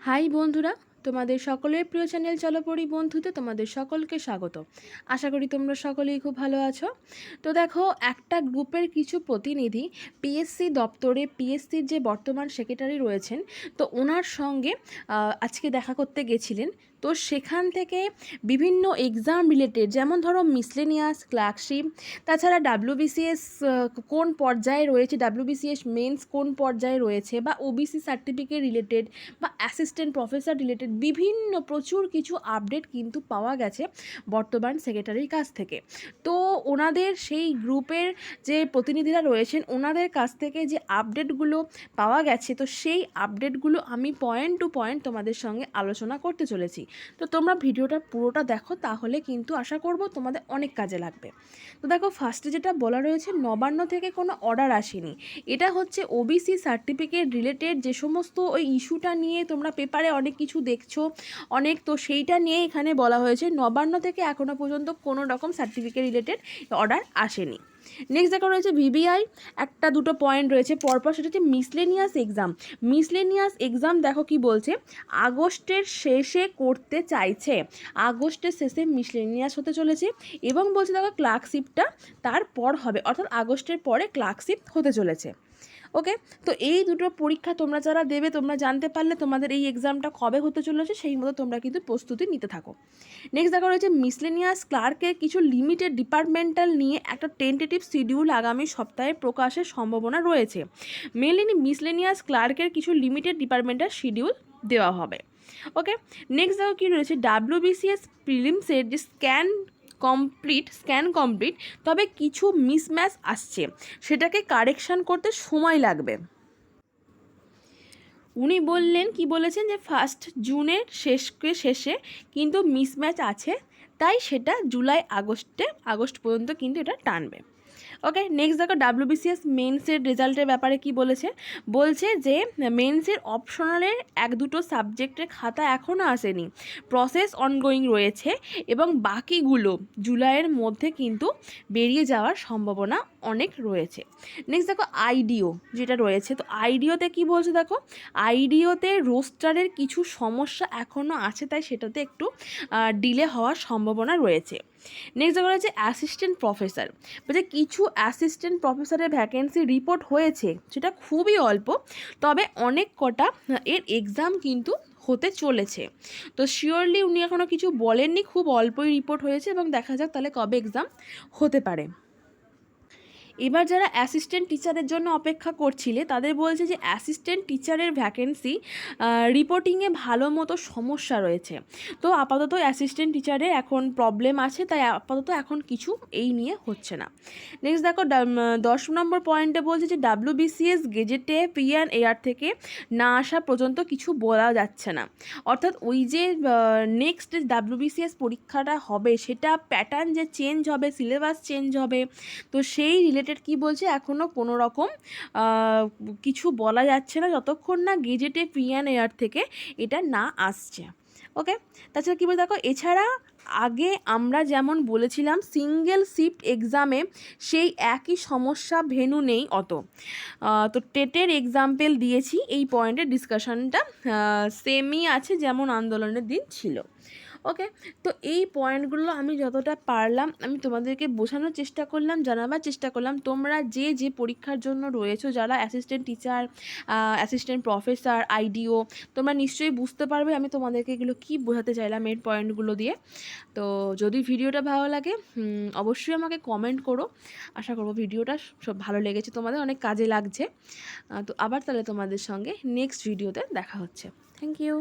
High বন্ধুরা তোমাদের সকলের প্রিয় চ্যানেল চলপরি বন্ধুতে তোমাদের সকলকে স্বাগত। আশা করি তোমরা সকলেই খুব ভালো আছো। তো দেখো, একটা গ্রুপের কিছু প্রতিনিধি পিএসসি দপ্তরে পিএসসির যে বর্তমান সেক্রেটারি রয়েছেন, তো ওনার সঙ্গে আজকে দেখা করতে গেছিলেন। তো সেখান থেকে বিভিন্ন এক্সাম রিলেটেড যেমন ধরো মিসলেনিয়াস ক্লার্কশিপ তাছাড়া ডাব্লিউবিসিএস কোন পর্যায়ে রয়েছে ডাব্লিউবিসিএস মেন্স কোন পর্যায়ে রয়েছে, বা ওবিসি সার্টিফিকেট রিলেটেড বা অ্যাসিস্ট্যান্ট প্রফেসর রিলেটেড বিভিন্ন প্রচুর কিছু আপডেট কিন্তু পাওয়া গেছে বর্তমান সেক্রেটারির কাছ থেকে। তো ওনাদের সেই গ্রুপের যে প্রতিনিধিরা রয়েছেন, ওনাদের কাছ থেকে যে আপডেটগুলো পাওয়া গেছে, তো সেই আপডেটগুলো আমি পয়েন্ট টু পয়েন্ট তোমাদের সঙ্গে আলোচনা করতে চলেছি। তো তোমরা ভিডিওটা পুরোটা দেখো, তাহলে কিন্তু আশা করব তোমাদের অনেক কাজে লাগবে। তো দেখো ফার্স্টে যেটা বলা রয়েছে, নবান্ন থেকে কোনো অর্ডার আসেনি। এটা হচ্ছে ওবিসি সার্টিফিকেট রিলেটেড যে সমস্ত ওই ইস্যুটা নিয়ে তোমরা পেপারে অনেক কিছু দেখছ। অনেক তো সেইটা নিয়ে এখানে বলা হয়েছে। নবান্ন থেকে এখনও পর্যন্ত কোনো রকম সার্টিফিকেট রিলেটেড অর্ডার আসেনি। নেক্সট দেখা রয়েছে ভিবিআই একটা দুটো পয়েন্ট রয়েছে। পরপর সেটা হচ্ছে মিসলেনিয়াস এক্সাম মিসলেনিয়াস এক্সাম দেখো কি বলছে? আগস্টের শেষে করতে চাইছে। আগস্টের শেষে মিসলেনিয়াস হতে চলেছে এবং বলছে দেখো ক্লার্কশিপটা তারপর হবে। অর্থাৎ আগস্টের পরে ক্লার্কশিপ হতে চলেছে। ওকে তো এই দুটো পরীক্ষা তোমরা যারা দেবে, তোমরা জানতে পারলে তোমাদের এই এক্সামটা কবে হতে চলেছে, সেই মতো তোমরা কিন্তু প্রস্তুতি নিতে থাকো। নেক্সট দেখা রয়েছে মিসলেনিয়াস ক্লার্কের কিছু লিমিটেড ডিপার্টমেন্টাল নিয়ে একটা টেন্টেটিভ শিডিউল আগামী সপ্তাহে প্রকাশের সম্ভাবনা রয়েছে। মেনলি মিসলেনিয়াস ক্লার্কের কিছু লিমিটেড ডিপার্টমেন্টাল শিডিউল দেওয়া হবে। ওকে নেক্সট দেখো কী রয়েছে ডাব্লিউবিসিএস প্রিলিমসের যে স্ক্যান কমপ্লিট স্ক্যান কমপ্লিট তবে কিছু মিসম্যাচ আসছে। সেটাকে কারেকশান করতে সময় লাগবে। উনি বললেন, কি বলেছেন যে ফার্স্ট জুনের শেষকে শেষে কিন্তু মিসম্যাচ আছে, তাই সেটা জুলাই আগস্টে আগস্ট পর্যন্ত কিন্তু এটা টানবে। ওকে নেক্সট দেখো ডাব্লিউবিসিএস মেন্সের রেজাল্টের ব্যাপারে কি বলেছে? বলছে যে মেন্সের অপশনালের এক দুটো সাবজেক্টের খাতা এখনও আসেনি। প্রসেস অনগোয়িং রয়েছে এবং বাকিগুলো জুলাইয়ের মধ্যে কিন্তু বেরিয়ে যাওয়ার সম্ভাবনা অনেক রয়েছে। নেক্সট দেখো আইডিও যেটা রয়েছে, তো আইডিওতে কি বলছে দেখো? আইডিওতে রোস্টারের কিছু সমস্যা এখনও আছে, তাই সেটাতে একটু ডিলে হওয়ার সম্ভাবনা রয়েছে। নেক্সট দেখা হচ্ছে অ্যাসিস্ট্যান্ট প্রফেসর বলছে কিছু অ্যাসিস্ট্যান্ট প্রফেসরের ভ্যাকেন্সি রিপোর্ট হয়েছে, সেটা খুবই অল্প, তবে অনেক কটা এর এক্সাম কিন্তু হতে চলেছে। তো শিওরলি উনি এখনও কিছু বলেননি, খুব অল্পই রিপোর্ট হয়েছে এবং দেখা যাক তাহলে কবে এক্সাম হতে পারে। এবার যারা অ্যাসিস্ট্যান্ট টিচারের জন্য অপেক্ষা করছিলে, তাদের বলছে যে অ্যাসিস্ট্যান্ট টিচারের ভ্যাকেন্সি রিপোর্টিংয়ে ভালো মতো সমস্যা রয়েছে। তো আপাতত অ্যাসিস্ট্যান্ট টিচারের এখন প্রবলেম আছে, তাই আপাতত এখন কিছু এই নিয়ে হচ্ছে না। নেক্সট দেখো দশ নম্বর পয়েন্টে বলছে যে ডাব্লিউবিসিএস গেজেটে পিএন এয়ার থেকে না আসা পর্যন্ত কিছু বলা যাচ্ছে না। অর্থাৎ ওই যে নেক্সট ডাব্লিউবিসিএস পরীক্ষাটা হবে, সেটা প্যাটার্ন যে চেঞ্জ হবে সিলেবাস চেঞ্জ হবে, তো সেই রিলেটেড কি বলছে? এখনও কোনো রকম কিছু বলা যাচ্ছে না যতক্ষণ না গেজেটে পিএন এয়ার থেকে এটা না আসছে। ওকে তাছাড়া কী বলে দেখো? এছাড়া আগে আমরা যেমন বলেছিলাম সিঙ্গেল শিফট এক্সামে সেই একই সমস্যা ভেনু নেই অত। তো টেটের এক্সাম্পল দিয়েছি, এই পয়েন্টের ডিসকাশনটা সেমই আছে যেমন আন্দোলনের দিন ছিল। ওকে তো এই পয়েন্টগুলো আমি যতটা পারলাম, আমি তোমাদেরকে বোঝানোর চেষ্টা করলাম, জানাবার চেষ্টা করলাম। তোমরা যে যে পরীক্ষার জন্য রয়েছো, যারা অ্যাসিস্ট্যান্ট টিচার অ্যাসিস্ট্যান্ট প্রফেসর আইডিও তোমরা নিশ্চয়ই বুঝতে পারবে আমি তোমাদেরকে এগুলো কী বোঝাতে চাইলাম এর পয়েন্টগুলো দিয়ে। তো যদি ভিডিওটা ভালো লাগে অবশ্যই আমাকে কমেন্ট করো। আশা করব ভিডিওটা সব ভালো লেগেছে। তোমাদের অনেক কাজে লাগছে। তো আবার তাহলে তোমাদের সঙ্গে নেক্সট ভিডিওতে দেখা হচ্ছে। Thank you